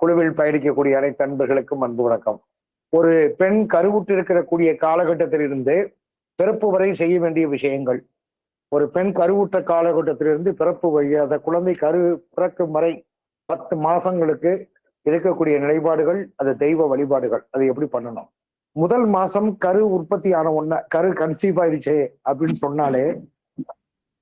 குழுவில் பயணிக்கக்கூடிய அனைத்து அன்பர்களுக்கும் அன்பு வணக்கம். ஒரு பெண் கருவுற்று காலகட்டத்திலிருந்து பிறப்பு வரை செய்ய வேண்டிய விஷயங்கள். ஒரு பெண் கருவுற்ற காலகட்டத்திலிருந்து பிறப்பு வழி அந்த குழந்தை கரு பிறக்கும் வரை பத்து மாசங்களுக்கு இருக்கக்கூடிய நிலைப்பாடுகள் அது தெய்வ வழிபாடுகள். அதை எப்படி பண்ணணும்? முதல் மாசம் கரு உற்பத்தி ஆன ஒன்ன கரு கன்சீவ் ஆயிடுச்சு அப்படின்னு சொன்னாலே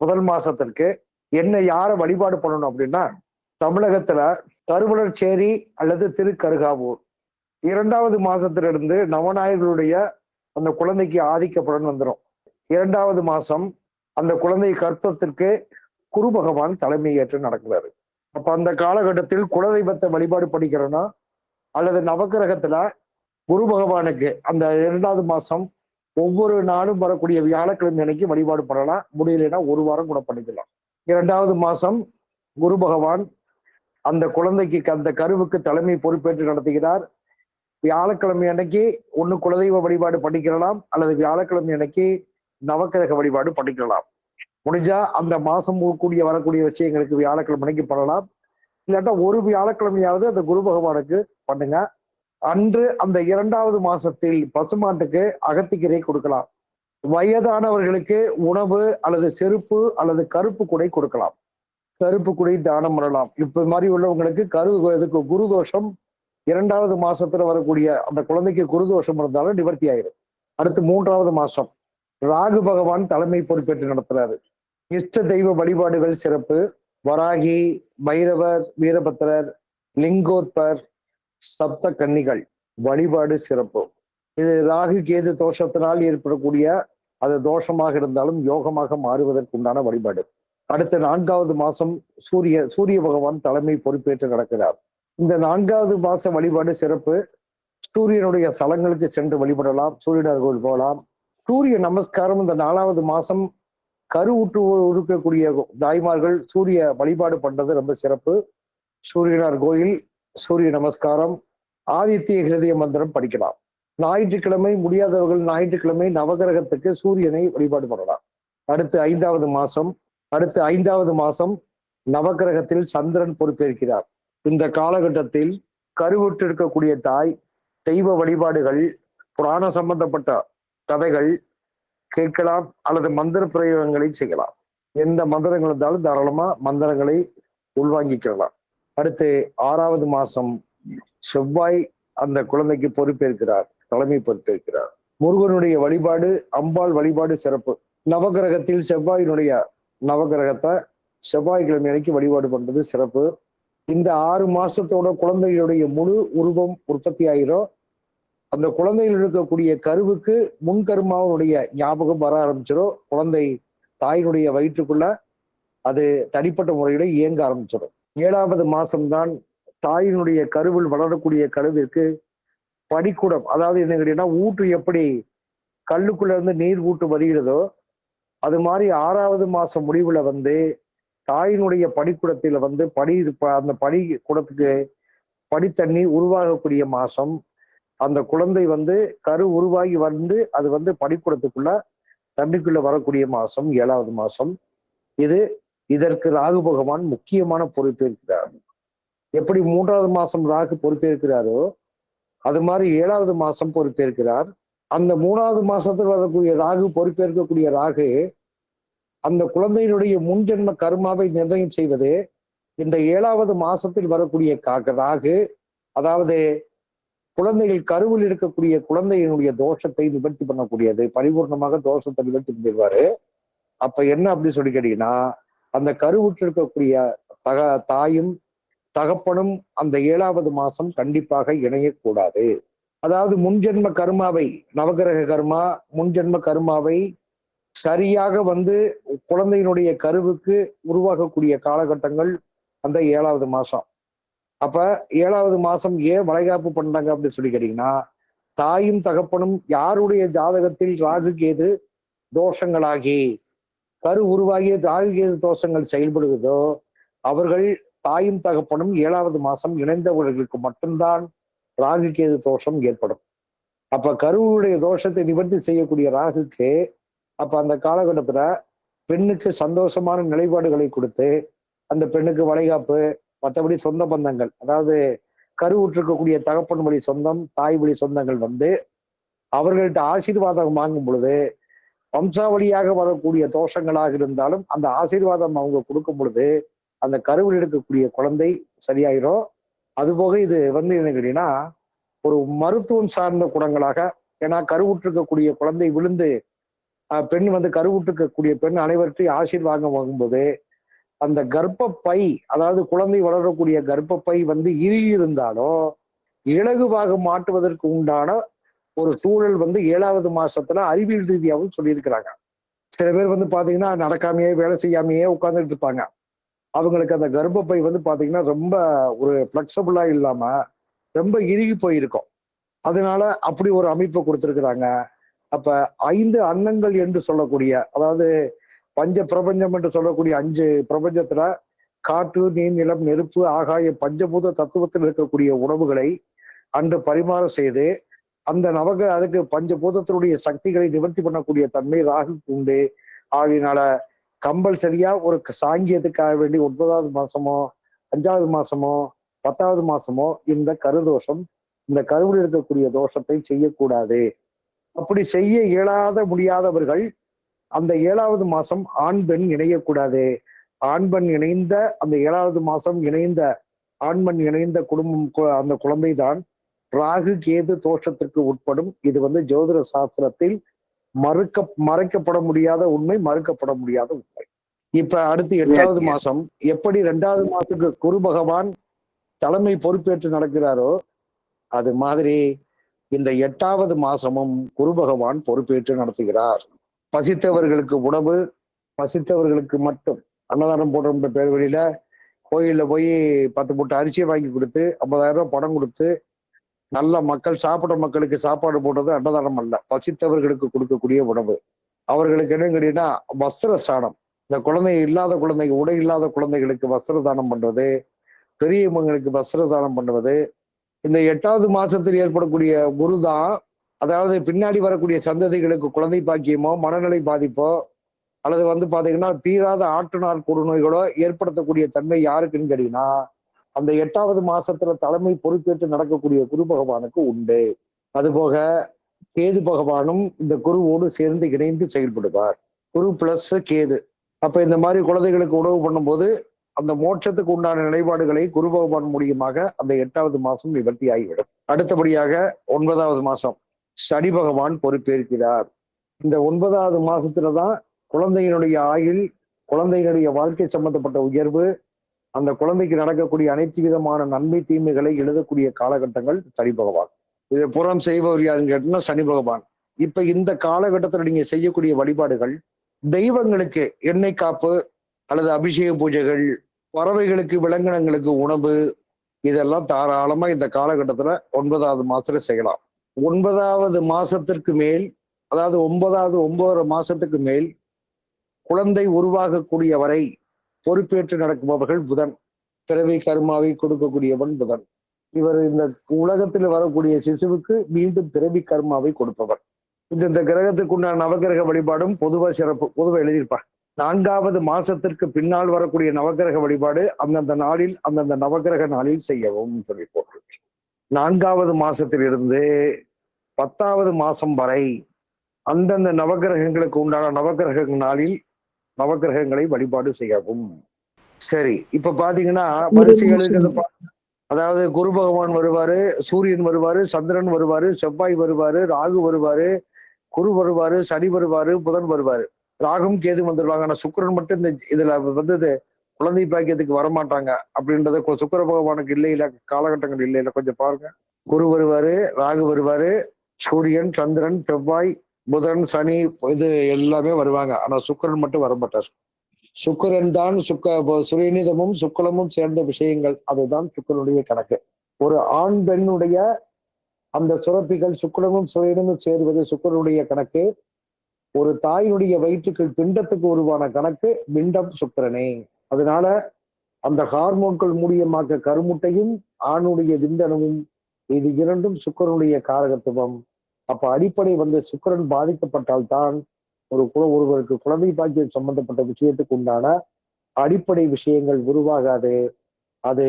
முதல் மாசத்திற்கு என்ன யார வழிபாடு பண்ணணும் அப்படின்னா தமிழகத்துல கருவலர்ச்சேரி அல்லது திருக்கருகாவூர். இரண்டாவது மாசத்திலிருந்து நவநாயர்களுடைய அந்த குழந்தைக்கு ஆதிக்கப்படன் வந்துடும் இரண்டாவது மாசம் அந்த குழந்தை கற்பத்திற்கு குரு பகவான் தலைமை ஏற்று நடக்கிறாரு. அப்ப அந்த காலகட்டத்தில் குலதெய்வத்தை வழிபாடு படிக்கிறோன்னா அல்லது நவக்கிரகத்துல குரு பகவானுக்கு அந்த இரண்டாவது மாசம் ஒவ்வொரு நாளும் வரக்கூடிய வியாழக்கிழமை அன்னைக்கு வழிபாடு பண்ணலாம். முடியலைன்னா ஒரு வாரம் கூட பண்ணிக்கலாம். இரண்டாவது மாசம் குரு பகவான் அந்த குழந்தைக்கு அந்த கருவுக்கு தலைமை பொறுப்பேற்று நடத்துகிறார். வியாழக்கிழமை அன்னைக்கு ஒண்ணு குலதெய்வ வழிபாடு பண்ணிக்கிறலாம் அல்லது வியாழக்கிழமை அன்னைக்கு நவக்கிரக வழிபாடு பண்ணிக்கலாம். முடிஞ்சா அந்த மாசம் கூடிய வரக்கூடிய விஷயங்களுக்கு வியாழக்கிழமை அன்னைக்கு பண்ணலாம். இல்லாட்டா ஒரு வியாழக்கிழமையாவது அந்த குரு பகவானுக்கு பண்ணுங்க. அன்று அந்த இரண்டாவது மாசத்தில் பசுமாட்டுக்கு அகத்திக்கீரை கொடுக்கலாம். வயதானவர்களுக்கு உணவு அல்லது செருப்பு அல்லது கருப்பு குடை கொடுக்கலாம். கருப்பு குடி தானம் பண்ணலாம். இப்ப மாதிரி உள்ளவங்களுக்கு கரு இதுக்கு குரு தோஷம் இரண்டாவது மாசத்துல வரக்கூடிய அந்த குழந்தைக்கு குரு தோஷம் இருந்தாலும் நிவர்த்தி ஆயிடும் அடுத்து மூன்றாவது மாசம். ராகு பகவான் தலைமை பொறுப்பேற்று நடத்துறாரு. இஷ்ட தெய்வ வழிபாடுகள் சிறப்பு. வராகி பைரவர் வீரபத்திரர் லிங்கோத்பர் சப்த கன்னிகள் வழிபாடு சிறப்பு. இது ராகு கேது தோஷத்தினால் ஏற்படக்கூடிய அது தோஷமாக இருந்தாலும் யோகமாக மாறுவதற்கு உண்டான வழிபாடு. அடுத்த நான்காவது மாசம் சூரிய சூரிய பகவான் தலைமை பொறுப்பேற்று நடக்கிறார். இந்த நான்காவது மாச வழிபாடு சிறப்பு. சூரியனுடைய ஸ்தலங்களுக்கு சென்று வழிபடலாம் சூரியனர் கோவில் போகலாம். சூரிய நமஸ்காரம் இந்த நாலாவது மாசம் கருவுற்று உருக்கக்கூடிய இருக்கக்கூடிய தாய்மார்கள் சூரிய வழிபாடு பண்றது ரொம்ப சிறப்பு. சூரியனார் கோயில் சூரிய நமஸ்காரம் ஆதித்ய ஹிருதய மந்திரம் படிக்கலாம். ஞாயிற்றுக்கிழமை முடியாதவர்கள் ஞாயிற்றுக்கிழமை நவகிரகத்துக்கு சூரியனை வழிபாடு பண்ணலாம். அடுத்து ஐந்தாவது மாசம் அடுத்து ஐந்தாவது மாசம் நவகிரகத்தில் சந்திரன் பொறுப்பேற்கிறார். இந்த காலகட்டத்தில் கருவுற்று இருக்கக்கூடிய தாய் தெய்வ வழிபாடுகள் புராண சம்பந்தப்பட்ட கதைகள் கேட்கலாம் அல்லது மந்திர பிரயோகங்களை செய்யலாம். எந்த மந்திரங்கள் இருந்தாலும் தாராளமா மந்திரங்களை உள்வாங்கிக்கலாம். அடுத்து ஆறாவது மாசம் செவ்வாய் அந்த குழந்தைக்கு பொறுப்பேற்கிறார் தலைமை பொறுப்பேற்கிறார். முருகனுடைய வழிபாடு அம்பாள் வழிபாடு சிறப்பு. நவகிரகத்தில் செவ்வாயினுடைய நவகிரகத்தை செவ்வாய்க்கிழமை அன்னைக்கு வழிபாடு பண்றது சிறப்பு. இந்த ஆறு மாசத்தோட குழந்தைகளுடைய முழு உருவம் உற்பத்தி ஆயிரும். அந்த குழந்தைகள் இருக்கக்கூடிய கருவுக்கு முன்கருமாவுடைய ஞாபகம் வர ஆரம்பிச்சிடும் குழந்தை தாயினுடைய வயிற்றுக்குள்ள அது தனிப்பட்ட முறையில இயங்க ஆரம்பிச்சிடும் ஏழாவது மாசம்தான் தாயினுடைய கருவில் வளரக்கூடிய கருவிற்கு படிக்கூடம் அதாவது என்ன கேட்டீங்கன்னா ஊற்று எப்படி கல்லுக்குள்ள இருந்து நீர் ஊட்டு வருகிறதோ அது மாதிரி ஆறாவது மாசம் முடிவுல வந்து தாயினுடைய படிக்குடத்தில வந்து படி அந்த படி குடத்துக்கு படித்தண்ணி உருவாகக்கூடிய மாசம் அந்த குழந்தை வந்து கரு உருவாகி வந்து அது வந்து படிக்குடத்துக்குள்ள தண்ணிக்குள்ள வரக்கூடிய மாசம் ஏழாவது மாசம். இது இதற்கு ராகு பகவான் முக்கியமான பொறுப்பேற்கிறார் எப்படி மூன்றாவது மாசம் ராகு பொறுப்பேற்கிறாரோ அது மாதிரி ஏழாவது மாசம் பொறுப்பேற்கிறார் அந்த மூணாவது மாசத்தில் வரக்கூடிய ராகு பொறுப்பேற்கக்கூடிய ராகு அந்த குழந்தையினுடைய முன்ஜென்ம கர்மாவை நிர்ணயம் செய்வது இந்த ஏழாவது மாசத்தில் வரக்கூடிய காக ராகு அதாவது குழந்தைகள் கருவில் இருக்கக்கூடிய குழந்தையினுடைய தோஷத்தை நிவர்த்தி பண்ணக்கூடியது பரிபூர்ணமாக தோஷத்தை நிவர்த்தி பண்ணிடுவாரு. அப்ப என்ன அப்படி சொல்லி கேட்டீங்கன்னா அந்த கருவுற்று இருக்கக்கூடிய தக தாயும் தகப்பனும் அந்த ஏழாவது மாசம் கண்டிப்பாக இணையக்கூடாது. அதாவது முன்ஜென்ம கர்மாவை நவகிரக கர்மா முன்ஜென்ம கர்மாவை சரியாக வந்து குழந்தையினுடைய கருவுக்கு உருவாகக்கூடிய காலகட்டங்கள் அந்த ஏழாவது மாசம். அப்ப ஏழாவது மாசம் ஏன் வளைகாப்பு பண்றாங்க அப்படின்னு சொல்லி கேட்டீங்கன்னா தாயும் தகப்பனும் யாருடைய ஜாதகத்தில் ராகு கேது தோஷங்களாகி கரு உருவாகிய ராகு கேது தோஷங்கள் செயல்படுவதோ அவர்கள் தாயும் தகப்பனும் ஏழாவது மாசம் இணைந்தவர்களுக்கு மட்டும்தான் ராகு கேது தோஷம் ஏற்படும். அப்ப கருவுடைய தோஷத்தை நிவர்த்தி செய்யக்கூடிய ராகுக்கு அப்ப அந்த காலகட்டத்துல பெண்ணுக்கு சந்தோஷமான நிலைப்பாடுகளை கொடுத்து அந்த பெண்ணுக்கு வளைகாப்பு மற்றபடி சொந்த பந்தங்கள் அதாவது கருவுற்றிருக்கக்கூடிய தகப்பன் வழி சொந்தம் தாய் வழி சொந்தங்கள் வந்து அவர்கள்ட்ட ஆசீர்வாதம் வாங்கும் பொழுது வம்சாவளியாக வரக்கூடிய தோஷங்களாக இருந்தாலும் அந்த ஆசீர்வாதம் அவங்க கொடுக்கும் பொழுது அந்த கருவில் இருக்கக்கூடிய குழந்தை சரியாயிரும். அதுபோக இது வந்து என்ன கேட்டீங்கன்னா ஒரு மருத்துவம் சார்ந்த குணங்களாக ஏன்னா கருவுற்றிருக்கக்கூடிய குழந்தை விழுந்து பெண் வந்து கருவுற்றிருக்கக்கூடிய பெண் அனைவற்றையும் ஆசீர்வாதம் வாங்கும்போது அந்த கர்ப்பப்பை அதாவது குழந்தை வளரக்கூடிய கர்ப்பப்பை வந்து இறுகி இருந்தாலும் இலகுவாக மாட்டுவதற்கு உண்டான ஒரு சூழல் வந்து ஏழாவது மாசத்துல அறிவியல் ரீதியாகவும் சொல்லியிருக்கிறாங்க. சில பேர் வந்து பாத்தீங்கன்னா நடக்காமையே வேலை செய்யாமையே உட்கார்ந்துட்டு இருப்பாங்க. அவங்களுக்கு அந்த கர்ப்பப்பை வந்து பாத்தீங்கன்னா ரொம்ப ஒரு ஃபிளெக்சிபிளா இல்லாம ரொம்ப இறுகி போயிருக்கும். அதனால அப்படி ஒரு அமைப்பை கொடுத்துருக்குறாங்க. அப்ப ஐந்து அன்னங்கள் என்று சொல்லக்கூடிய அதாவது பஞ்ச பிரபஞ்சம் என்று சொல்லக்கூடிய அஞ்சு பிரபஞ்சத்துல காற்று நீர் நிலம் நெருப்பு ஆகாய பஞ்சபூத தத்துவத்தில் இருக்கக்கூடிய உணவுகளை அன்று பரிமாறம் செய்து அந்த நவக அதுக்கு பஞ்சபூதத்தினுடைய சக்திகளை நிவர்த்தி பண்ணக்கூடிய தன்மை ராகுக்கு உண்டு ஆகையினால கம்பல்சரியா ஒரு சாங்கியத்துக்காக வேண்டி ஒன்பதாவது மாசமோ அஞ்சாவது மாசமோ பத்தாவது மாசமோ இந்த கருதோஷம் இந்த கருவில் இருக்கக்கூடிய தோஷத்தை செய்யக்கூடாது. அப்படி செய்ய இயலாத முடியாதவர்கள் அந்த ஏழாவது மாசம் ஆண் பெண் இணையக்கூடாது. ஆண் பெண் இணைந்த அந்த ஏழாவது மாசம் இணைந்த ஆண் பெண் இணைந்த குடும்பம் கு- அந்த குழந்தை தான் ராகு கேது தோஷத்திற்கு உட்படும். இது வந்து ஜோதிட சாஸ்திரத்தில் மறுக்க மறைக்கப்பட முடியாத உண்மை மறுக்கப்பட முடியாத உண்மை. இப்ப அடுத்து எட்டாவது மாசம் எப்படி ரெண்டாவது மாசத்துக்கு குரு பகவான் தலைமை பொறுப்பேற்று நடக்கிறாரோ அது மாதிரி இந்த எட்டாவது மாசமும் குரு பகவான் பொறுப்பேற்று நடத்துகிறார். பசித்தவர்களுக்கு உணவு பசித்தவர்களுக்கு மட்டும். அன்னதானம் போடுற பேர் வழியில கோயில்ல போய் பத்து மூட்டை அரிசியை வாங்கி கொடுத்து ஐம்பதாயிரம் ரூபாய் பணம் கொடுத்து நல்ல மக்கள் சாப்பிட மக்களுக்கு சாப்பாடு போடுறது அன்னதானம் அல்ல. பசித்தவர்களுக்கு கொடுக்கக்கூடிய உணவு. அவர்களுக்கு என்ன கேட்டீங்கன்னா வஸ்திர ஸ்தானம் இந்த குழந்தை இல்லாத குழந்தைங்க உடை இல்லாத குழந்தைகளுக்கு வஸ்திர தானம் பண்றது பெரியவங்களுக்கு வஸ்திர தானம் பண்ணுவது இந்த எட்டாவது மாசத்தில் ஏற்படக்கூடிய குரு தான் அதாவது பின்னாடி வரக்கூடிய சந்ததிகளுக்கு குழந்தை பாக்கியமோ மனநிலை பாதிப்போ அல்லது வந்து பாத்தீங்கன்னா தீராத ஆட்டுநார் கொடுநோய்களோ ஏற்படுத்தக்கூடிய தன்மை யாருக்குன்னு கேட்டீங்கன்னா அந்த எட்டாவது மாசத்துல தலைமை பொறுப்பேற்று நடக்கக்கூடிய குரு பகவானுக்கு உண்டு. அதுபோக கேது பகவானும் இந்த குருவோடு சேர்ந்து இணைந்து செயல்படுவார். குரு பிளஸ் கேது. அப்ப இந்த மாதிரி குழந்தைகளுக்கு உணவு பண்ணும்போது அந்த மோட்சத்துக்கு உண்டான நிலைப்பாடுகளை குரு பகவான் மூலியமாக அந்த எட்டாவது மாசம் நிவர்த்தி ஆகிவிடும். அடுத்தபடியாக ஒன்பதாவது மாசம் சனி பகவான் பொறுப்பேற்கிறார். இந்த ஒன்பதாவது மாசத்துலதான் குழந்தையினுடைய ஆயுள் குழந்தையினுடைய வாழ்க்கை சம்பந்தப்பட்ட உயர்வு அந்த குழந்தைக்கு நடக்கக்கூடிய அனைத்து விதமான நன்மை தீமைகளை எழுதக்கூடிய காலகட்டங்கள் சனி பகவான். இதை புறம் செய்பவர் யாருன்னு கேட்டீங்கன்னா சனி பகவான். இப்ப இந்த காலகட்டத்தில் நீங்க செய்யக்கூடிய வழிபாடுகள் தெய்வங்களுக்கு எண்ணெய் காப்பு அல்லது அபிஷேக பூஜைகள் பறவைகளுக்கு விலங்கினங்களுக்கு உணவு இதெல்லாம் தாராளமா இந்த காலகட்டத்துல ஒன்பதாவது மாசத்துல செய்யலாம். ஒன்பதாவது மாசத்திற்கு மேல் அதாவது ஒன்பதாவது ஒன்பதரை மாசத்துக்கு மேல் குழந்தை உருவாகக்கூடிய வரை பொறுப்பேற்று நடக்குபவர்கள் புதன். பிறவி கர்மாவை கொடுக்கக்கூடியவன் புதன். இவர் இந்த உலகத்தில் வரக்கூடிய சிசுவுக்கு மீண்டும் பிறவி கர்மாவை கொடுப்பவர். இந்த இந்த கிரகத்துக்கு உண்டான நவகிரக வழிபாடும் பொதுவாக சிறப்பு பொதுவாக எழுதியிருப்பார். நான்காவது மாசத்திற்கு பின்னால் வரக்கூடிய நவகிரக வழிபாடு அந்தந்த நாளில் அந்தந்த நவகிரக நாளில் செய்யவும் சொல்லி போட்டு நான்காவது மாசத்திலிருந்து பத்தாவது மாசம் வரை அந்தந்த நவகிரகங்களுக்கு உண்டான நவகிரக நாளில் நவகிரகங்களை வழிபாடு செய்யவும். சரி இப்ப பாத்தீங்கன்னா வரிசைகள் இருக்கிறது. அதாவது குரு பகவான் வருவாரு சூரியன் வருவாரு சந்திரன் வருவாரு செவ்வாய் வருவாரு ராகு வருவாரு குரு வருவாரு சனி வருவாரு புதன் வருவாரு. ராகும் கேது வந்துருவாங்க. ஆனா சுக்கிரன் மட்டும் இந்த இதுல வந்து இது குழந்தை பாக்கியத்துக்கு வரமாட்டாங்க. அப்படின்றத சுக்கிர பகவானுக்கு இல்லை இல்ல காலகட்டங்கள் இல்லை இல்ல கொஞ்சம் பாருங்க. குரு வருவாரு ராகு வருவாரு சூரியன் சந்திரன் செவ்வாய் புதன் சனி இது எல்லாமே வருவாங்க. ஆனா சுக்கிரன் மட்டும் வரமாட்டார். சுக்கரன் தான் சுக்க சுயநிதமும் சுக்கலமும் சேர்ந்த விஷயங்கள். அதுதான் சுக்கரனுடைய கணக்கு. ஒரு ஆண் பெண்ணுடைய அந்த சுரப்பிகள் சுக்கரமும் சுயனும் சேர்வது சுக்கரனுடைய கணக்கு. ஒரு தாயினுடைய வயிற்றுக்கு பிண்டத்துக்கு உருவான கணக்கு பிண்டம் சுக்கிரனே. அதனால அந்த ஹார்மோன்கள் மூலியமாக கருமுட்டையும் ஆணுடைய விந்தனமும் இது இரண்டும் சுக்கரனுடைய காரகத்துவம். அப்ப அடிப்படை வந்து சுக்கரன் பாதிக்கப்பட்டால் தான் ஒரு குல ஒருவருக்கு குழந்தை பாக்கியம் சம்பந்தப்பட்ட விஷயத்துக்கு உண்டான அடிப்படை விஷயங்கள் உருவாகாது. அது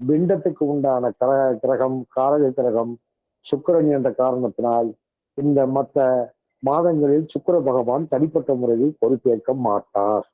பிண்டத்துக்கு உண்டான கர கிரகம் காரக கிரகம் சுக்கிரன் என்ற காரணத்தினால் இந்த மற்ற மாதங்களில் சுக்கர பகவான் தனிப்பட்ட முறையில் பொறுப்பேற்க மாட்டார்.